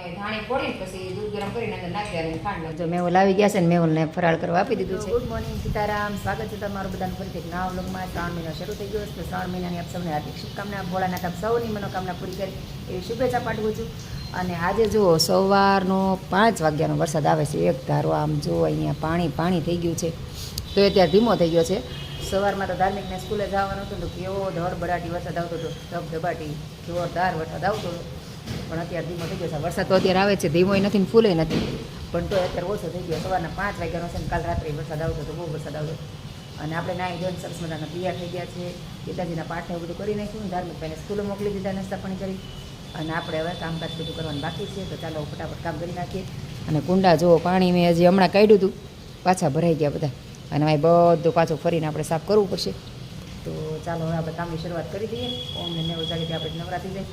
ધાણી ફોડીને પછી દૂધ ગરમ કરીને અંદર નાખી દેવાની ખાંડ જો મેહુલ આવી ગયા છે ને મેહુલને ફરાળ કરવા આપી દીધું છે. Good morning Sitaram. સ્વાગત છે તમારું બધાનું ફરીથી નવા વ્લોગમાં. ત્રણ મહિનો શરૂ થઈ ગયો છે ત્રણ મહિનાની આપ સૌને હાર્દિક શુભકામના ભોળાનાથ આપ સૌની મનોકામના પૂરી કરી એવી શુભેચ્છા પાઠવું છું. અને આજે જુઓ સવારનો પાંચ વાગ્યાનો વરસાદ આવે છે એક ધારો આમ જો અહીંયા પાણી પાણી થઈ ગયું છે તો એ ત્યાં ધીમો થઈ ગયો છે. સવારમાં તો ધાર્મિકને સ્કૂલે જવાનું હતું તો કેવો ધડબડાટી વરસાદ આવતો હતો ધબધબાટી જોરદાર વરસાદ આવતો હતો. પણ અત્યારે ધીમો થઈ ગયો છે. વરસાદ તો અત્યારે આવે છે. ધીમોય નથી ફૂલે નથી. પણ તો અત્યારે ઓછો થઈ ગયો. સવારના પાંચ વાગ્યાનો છે કાલ રાત્રે વરસાદ આવતો હતો બહુ વરસાદ આવતો અને આપણે ના જોઈને સરસ મજાના તૈયાર થઈ ગયા છે. પિતાજીના એવું બધું કરી નાખ્યું. ધાર્મિક ભાઈને સ્કૂલે મોકલી દીધા, નાસ્તા પણ કરી. અને આપણે હવે કામકાજ બધું કરવાનું બાકી છે. તો ચાલો ફટાફટ કામ કરી નાખીએ. અને કુંડા જુઓ, પાણી મેં હજી હમણાં કાઢ્યું હતું. પાછા ભરાઈ ગયા બધા. અને અહીં બધું પાછું ફરીને આપણે સાફ કરવું પડશે. તો ચાલો હવે આપણે કામની શરૂઆત કરી દઈએ. ઓમને નેવું વાગે આપણે નવરાત્રી જાય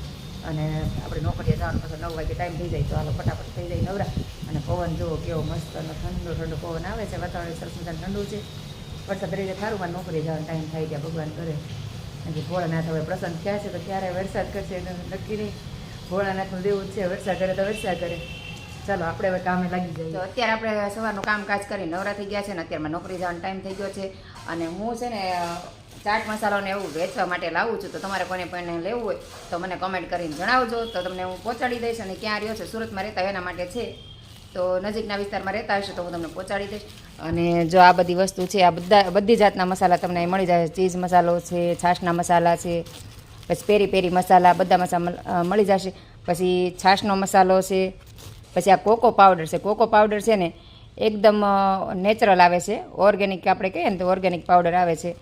અને આપણે નોકરીએ જવાનું પછી નવ વાગે ટાઈમ થઈ જાય તો હાલો ફટાફટ થઈ જાય નવરા. અને પવન જુઓ કેવો મસ્ત અને ઠંડો ઠંડો પવન આવે છે. વાતાવરણ સરસ મજાનું ઠંડુ છે. વરસાદ જાય સારું, મારે નોકરી જવાનો ટાઈમ થાય ગયા ભગવાન કરે. અને ભોળાનાથ હવે પ્રસંગ થયા છે, તો ક્યારે વરસાદ કરશે નક્કી નહીં. ભોળાનાથનું દેવું છે, વરસાદ કરે તો વરસાદ કરે. ચાલો, આપણે હવે કામે લાગી જઈએ. તો અત્યારે આપણે સવારનું કામકાજ કરી નવરા થઈ ગયા છે ને અત્યારમાં નોકરી જવાનો ટાઈમ થઈ ગયો છે. અને હું છે ને ચાટ મસાલોને એવું વેચવા માટે લાવું છું, તો તમારે કોને પણ લેવું હોય, તો મને કમેન્ટ કરીને જણાવજો. તો તમને હું પહોંચાડી દઈશ અને ક્યાં રહ્યો છે, સુરતમાં રહેતા એના માટે છે. તો નજીકના વિસ્તારમાં રહેતા હશે તો હું તમને પહોંચાડી દઈશ. અને જો આ બધી વસ્તુ છે, આ બધા, બધી જાતના મસાલા તમને મળી જાય ચીઝ મસાલો છે, છાશના મસાલા છે, પછી પેરી પેરી મસાલા, બધા મસાલા મળી જશે. પછી છાશનો મસાલો છે, પછી આ કોકો પાવડર છે. કોકો પાવડર છે ને, એકદમ નેચરલ આવે છે. ઓર્ગેનિક આપણે કહીએ ને તો ઓર્ગેનિક પાવડર આવે છે.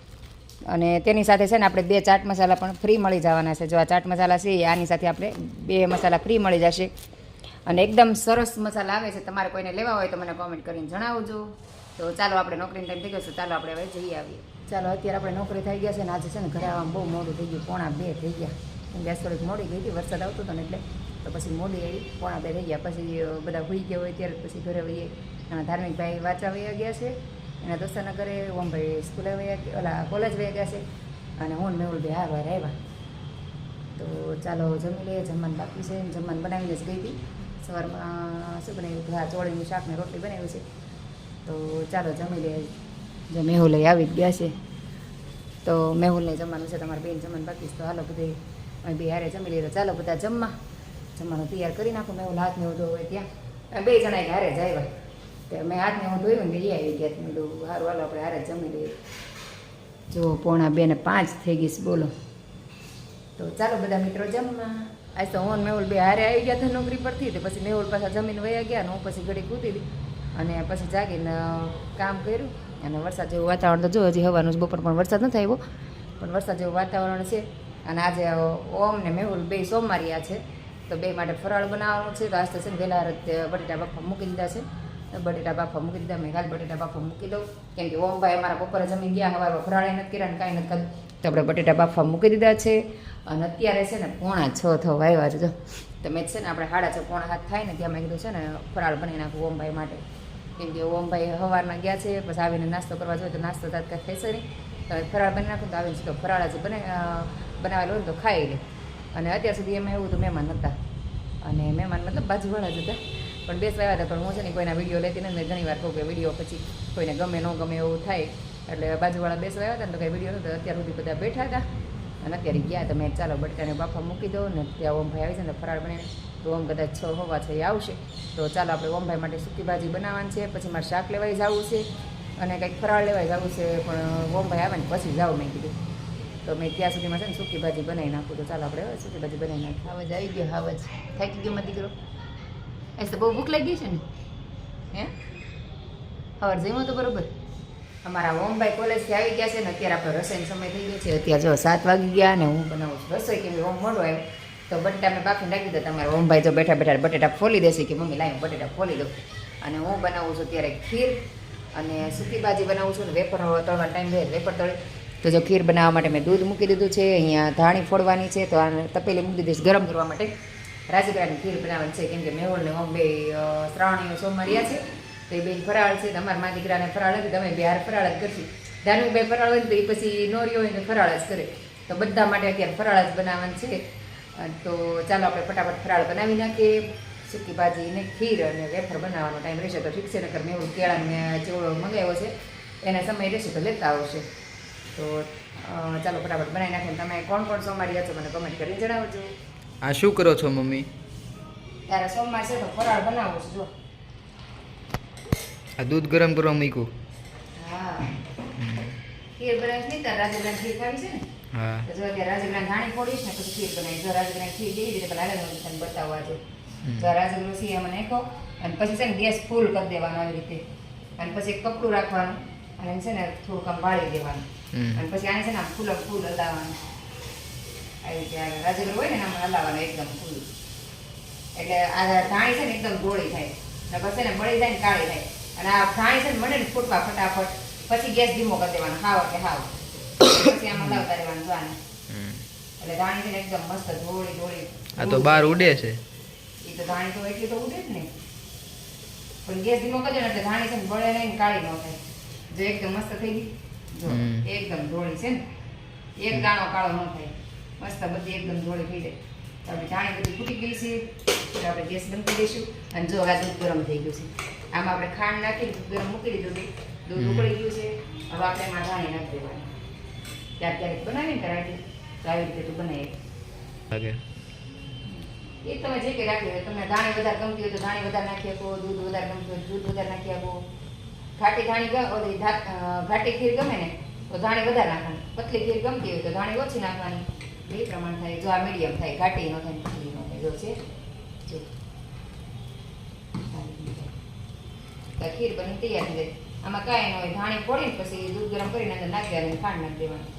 અને તેની સાથે છે ને આપણે બે ચાટ મસાલા પણ ફ્રી મળી જવાના છે. જો આ ચાટ મસાલા છે, આની સાથે આપણે બે મસાલા ફ્રી મળી જશે. અને એકદમ સરસ મસાલા આવે છે. તમારે કોઈને લેવા હોય તો મને કોમેન્ટ કરીને જણાવજો. તો ચાલો, આપણે નોકરીનો ટાઈમ થઈ ગયો છે. ચાલો, આપણે હવે જઈ આવીએ. ચાલો, અત્યારે આપણે નોકરી થઈ ગયા છે ને આજે છે ને ઘરે આવવામાં બહુ મોડું થઈ ગયું. પોણા બે થઈ ગયા. ગેસ થોડીક મોડી ગઈ હતી, વરસાદ આવતો હતો ને એટલે. તો પછી મોડી આવી, પોણા બે થઈ ગયા. પછી બધા હોઈ ગયા હોય ત્યારે પછી ઘરે વહીએ ધાર્મિક ભાઈ વાંચવા વહી ગયા છે. એના દોસ્તાના ઘરે ઓમભાઈ સ્કૂલે વયા ઓલા કોલેજ વયા ગયા છે અને હું ને મેહુલ ભાઈ હારવાર આવ્યા તો ચાલો જમી લઈએ જમવાનું બાકી છે જમવાનું બનાવીને જ ગઈ હતી સવારમાં શું બનાવ્યું હા ચોળીનું શાક ને રોટલી બનાવ્યું છે તો ચાલો જમી લઈએ જો મેહુલ આવી જ ગયા છે તો મેહુલને જમવાનું છે તમારે બેન જમવાનું બાકી છે તો હાલો બધે અમે બે હારે જમી લઈએ ચાલો બધા જમવા જમવાનું તૈયાર કરી નાખો મેહુલ હાથ ને ઉધો હોય ત્યાં બે જણા હારે જ આવ્યા તો મેં આજને હું ધોયું ને એ આવી ગયા મેં કીધું સારું હાલો, આપણે હારે જમી લઈએ. જો પોણા બે ને પાંચ થઈ ગઈશ બોલો. તો ચાલો બધા મિત્રો જમવા. આજ તો હું મેહુલ બે હારે આવી ગયા હતા નોકરી પરથી, તો પછી મેહુલ પાછા જમીન વયા ગયા ને હું પછી ઘડી કૂદી હતી અને પછી જાગીને કામ કર્યું. અને વરસાદ જેવું વાતાવરણ તો જો હજી હવાનું બપોર, પણ વરસાદ નથી આવ્યો. પણ વરસાદ જેવું વાતાવરણ છે. અને આજે ઓમ ને મેહુલ બે સોમવારિયા છે. તો બે માટે ફરાળ બનાવવાનું છે. તો આજ તો છે ને વહેલા બટેટા બફા મૂકી દીધા છે. બટેટા બાફા મૂકી દીધા, મેં કાલ બટેટા બાફા મૂકી દઉં. કેમ કે ઓમભાઈ અમારા બપોરે જમી ગયા, હવાર વફરાળે નથી કર્યા કાંઈ નથી ખાધું તો આપણે બટેટા બાફા મૂકી દીધા છે. અને અત્યારે છે ને પોણા છ થવા આવ્યા છે, જો. તમે છે ને આપણે સાડા છ, પોણા હાથ થાય ને ત્યાં મેં કીધું છે ને ફરાળ બનાવી નાખું ઓમભાઈ માટે. કેમ કે ઓમભાઈ સવારના ગયા છે, પછી આવીને નાસ્તો કરવા જોઈએ તો નાસ્તો તાત કાંઈ થશે નહીં. તો ફરાળ બનાવી નાખું તો આવીને તો ફરાળ જ બને બનાવેલો હોય તો ખાઈ લે. અને અત્યાર સુધી એમાં એવું તો મહેમાન હતા અને મહેમાન મતલબ બાજુવાળા જ હતા. પણ બેસવા હતા, પણ હું છે ને કોઈના વીડિયો લેતી નથી ઘણી વાર કહું કે વીડિયો પછી કોઈને ગમે ન ગમે એવું થાય. એટલે બાજુવાળા બેસવા હતા ને તો કંઈ વીડિયો નહોતો, અત્યાર સુધી બધા બેઠા હતા. અને અત્યારે ગયા તો મેં ચાલો બટકાને બાફા મૂકી દો ને ત્યાં ઓમભાઈ આવી છે ને ફરાળ બને તો ઓમ કદાચ છ હોવા છે એ આવશે. તો ચાલો આપણે ઓમભાઈ માટે સૂકી ભાજી બનાવવાની છે, પછી મારે શાક લેવાય જવું છે અને કંઈક ફરાળ લેવાય જવું છે, પણ ઓમભાઈ આવે ને પછી જાવ મેં કીધું. તો મેં ત્યાં સુધીમાં છે ને સૂકી ભાજી બનાવી નાખું. તો ચાલો આપણે હવે સૂકી ભાજી બનાવી નાખીએ. હાવજ આવી ગયો હાવજ થાકી ગયો મત દીકરો. એ તો બહુ ભૂખ લાગી છે ને? હે? ખબર જઈમાં તો બરોબર. અમારા ઓમભાઈ કોલેજથી આવી ગયા છે ને, અત્યારે આપણે રસોઈનો સમય થઈ ગયો છે. અત્યારે જો સાત વાગી ગયા ને હું બનાવું છું. રસોઈ કેમ ઓમ મોડો આવ્યો તો બટેટા મેં બાફી નાખી દીધા તમારે ઓમભાઈ જો બેઠા બેઠા બટેટા ફોલી દેશે કે મમ્મી લાવી બટેટા ફોલી દઉં. અને હું બનાવું છું ત્યારે ખીર અને સૂકી ભાજી બનાવું છું ને, વેફર તળવાનો ટાઈમ રહે વેફર તળે. તો જો ખીર બનાવવા માટે મેં દૂધ મૂકી દીધું છે, અહીંયા ધાણી ફોડવાની છે, તો આને તપેલી મૂકી દીધી ગરમ કરવા માટે. રાજગરાની ખીર બનાવવાની છે, કેમ કે મેહોલ ને ઓમ બે શ્રાવણીઓ સોમવારિયા છે, તો એ બે ફરાળ છે તમારા મા દીકરાને ફરાળ નથી તમે બે હાર ફરાળ જ કરશી. ધાનું બે ફરાળ હોય તો એ પછી નોરીઓ હોય ને ફરાળ જ કરે. તો બધા માટે અત્યારે ફરાળ જ બનાવવાનું છે. તો ચાલો આપણે ફટાફટ ફરાળ બનાવી નાખીએ. સૂકી ભાજી ને ખીર અને વેફર બનાવવાનો ટાઈમ રહેશે, તો ઠીક છે, નકર મેં કેળાને ચેવડો મંગાવ્યો છે. એને સમય રહેશે તો લેતા આવશે. તો ચાલો ફટાફટ બનાવી નાખીને તમે કોણ કોણ સોમારી છો, મને કમેન્ટ કરીને જણાવજો. આ શું કરો છો મમ્મી? ત્યારે સોમવાર છે તો ફરાળ બનાવવું છે જો. આ દૂધ ગરમ કરવા મૂક્યું હા. ખીર બનાવીશ નહીં તાર રાજગરાની ખીર ખાવી છે ને? હા. તો જો અત્યારે રાજગરાની ધાણી ફોડીશ ને પછી ખીર બનાવી જો રાજગરાની ખીર કેવી રીતે બનાવે ને હું તને બતાવવા જો. આ રાજગરો છે એમાં નાખો અને પછી છે ને ગેસ ફૂલ કરી દેવાનો આવી રીતે. અને પછી કપડું રાખવાનું અને છે ને થોડુંક આમ વાળી દેવાનું. અને પછી આને છે ને આમ ફૂલ ફૂલ હલાવવાનું. આવી ત્યારે આ હોય ને આમ હલાવવાનું એકદમ ફૂલ એટલે આ ધાણી છે ને એકદમ ગોળી થાય. ને પછી મળી ને જાય ને કાળી થાય. અને આ ધાણી છે ને મળે ને ફૂટવા ફટાફટ. પછી ગેસ ધીમો કરી દેવાનો હાવ કે હાવ. પછી આમાં લાવતા રહેવાનું જોવાનું. એટલે ધાણી છે ને એકદમ મસ્ત ધોળી ધોળી આ તો બહાર ઉડે છે. એ તો ધાણી તો એટલી તો ઉડે જ ને પણ ગેસ ધીમો કરજો ને એટલે ધાણી છે ને બળે નહીં કાળી ન થાય. જો એકદમ મસ્ત થઈ ગઈ. જો એકદમ ધોળી છે ને. એક દાણો કાળો ન થાય. મસ્ત બધી એકદમ ધોળી થઈ જાય તો આપણે ધાણી બધી ફૂટી ગઈ છે એટલે આપણે ગેસ બંધ કરી દઈશું અને જો આ દૂધ ગરમ થઈ ગયું છે આમાં આપણે ખાંડ નાખીને દૂધ ગરમ મૂકી દીધું છે દૂધ હમ. ઉકળી ગયું છે હવે આપણે એમાં ધાણી નાખી દેવાની ક્યારેક ક્યારેક બનાવીને કરાવી તો આવી રીતે તું બનાવી લાગે એ તમે જે કે રાખી હોય તમને ધાણી વધારે ગમતી હોય તો ધાણી વધારે નાખી આપો દૂધ વધારે ગમતું હોય તો દૂધ વધારે નાખી આપો ઘાટી ધાણી ગ- ઓલી ધા- અ, ઘાટી ખીર ગમે ને તો ધાણી વધારે નાખવાની પતલી ખીર ગમતી હોય તો ધાણી ઓછી નાખવાની બે પ્રમાણ થાય જો આ મીડિયમ થાય ઘાટી નો થાય પતલી નો થાય જો છે? જો. ખીર બની તૈયાર થઈ જાય. આમાં કાંઈ ન હોય ધાણી ફોડીને પછી દૂધ ગરમ કરીને અંદર નાખી દેવાની ખાંડ નાખી દેવાનું.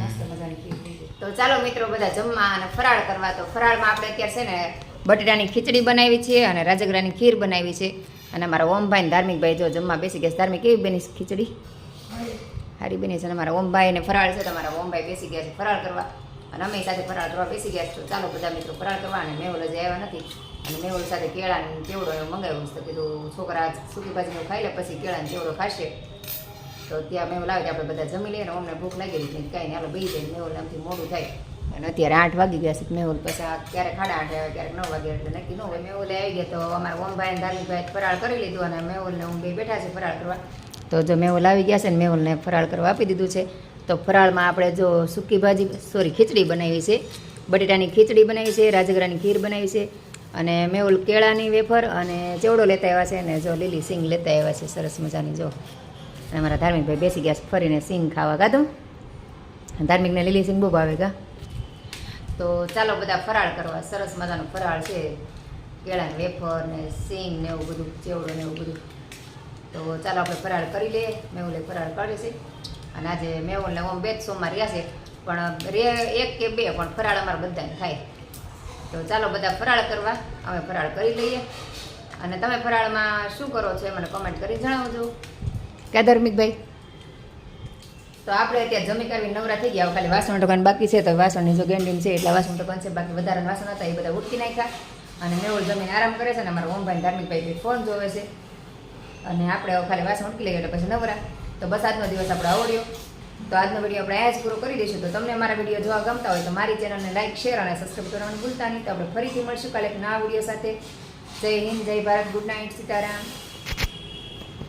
મસ્ત મજાની ખીર થઈ જાય. તો ચાલો મિત્રો બધા જમવા અને ફરાળ કરવા. તો ફરાળમાં આપણે અત્યારે છે ને બટેટાની ખીચડી બનાવી છે અને રાજગરાની ખીર બનાવી છે. અને અમારા ઓમભાઈ ને ધાર્મિકભાઈ જો જમવા બેસી ગયા છે. ધાર્મિક કેવી બની ખીચડી? સારી બની છે અને અમારા ઓમભાઈ ને ફરાળ છે તો અમારા ઓમભાઈ બેસી ગયા છે ફરાળ કરવા. અને અમે સાથે ફરાળ કરવા બેસી ગયા છો ચાલો બધા મિત્રો ફરાળ કરવા અને મેહુલ હજી આવ્યા નથી. અને મેહુલ સાથે કેળા ને ચેવડો મંગાવ્યું તો કીધું, છોકરા સૂકી ભાજીનું ખાઈ લે પછી કેળા ને ચેવડો ખાશે. તો ત્યાં મેહુલ આવે આપણે બધા જમી લઈએ ને અમને ભૂખ લાગી રહી છે. કાંઈ નહીં હાલો બેસી જાય મેહુલ આમથી મોડું થાય. અને અત્યારે આઠ વાગી ગયા છે મેહુલ. પછી ક્યારેક સાડા આઠ આવે, ક્યારેક નવ વાગે. એટલે નક્કી ન હોય. મેહુલ આવી ગયા તો અમારા ઓમભાઈ અને ધાર્મિકભાઈ ફરાળ કરી લીધું અને મેહુલ ને હું બે બેઠા છે ફરાળ કરવા. તો જો મેહુલ આવી ગયા છે ને મેહુલને ફરાળ કરવા આપી દીધું છે. તો ફરાળમાં આપણે જો સૂકી ભાજી સોરી ખીચડી બનાવી છે. બટેટાની ખીચડી બનાવી છે, રાજગરાની ખીર બનાવી છે અને મેહુલ કેળાની વેફર અને ચેવડો લેતા આવ્યા છે અને જો લીલી સિંગ લેતા આવ્યા છે. સરસ મજાની જો. અને મારા ધાર્મિકભાઈ બેસી ગયા છે ફરીને સિંગ ખાવા. ગાધું ધાર્મિકને લીલી સિંગ બહુ ભાવે ગા. તો ચાલો બધા ફરાળ કરવા. સરસ મજાનો ફરાળ છે. કેળાની વેફર ને સિંગ ને એવું બધું, ચેવડો ને એવું બધું. તો ચાલો આપણે ફરાળ કરી લઈએ. મેહુલે ફરાળ કરી છે. અને આજે મેહુલને ઓમ બે જ સોમવાર રહ્યા છે પણ રે એક કે બે પણ ફરાળ અમારા બધાને થાય. તો ચાલો બધા ફરાળ કરવા અમે ફરાળ કરી લઈએ. અને તમે ફરાળમાં શું કરો છો એ મને કમેન્ટ કરી જણાવજો. કે ધાર્મિકભાઈ? તો આપણે અત્યારે જમી કરવી નવરા થઈ ગયા ખાલી વાસણ ટકાન બાકી છે તો વાસણની જો ગેન્ડીન છે એટલે વાસણ ટકાન છે બાકી વધારાના વાસણ હતા એ બધા ઉટકી નાખ્યા. અને મેવળ જમીને આરામ કરે છે અને અમારા ઓમભાઈ ધાર્મિકભાઈ ફોન જોવે છે. અને આપણે ખાલી વાસણ ઉટકી લઈએ એટલે પછી નવરા. તો બસ આજનો દિવસ આપણે આવડ્યો. તો આજનો વીડિયો આપણે અહીંયા જ પૂરો કરી દઈશું. તો તમને મારા વીડિયો જોવા ગમતા હોય તો મારી ચેનલને લાઇક શેર અને સબસ્ક્રાઈબ કરવાનું ભૂલતા નહીં. તો આપણે ફરીથી મળશું કાલે એક નવા વીડિયો સાથે. જય હિન્દ, જય ભારત, ગુડ નાઇટ, સીતારામ.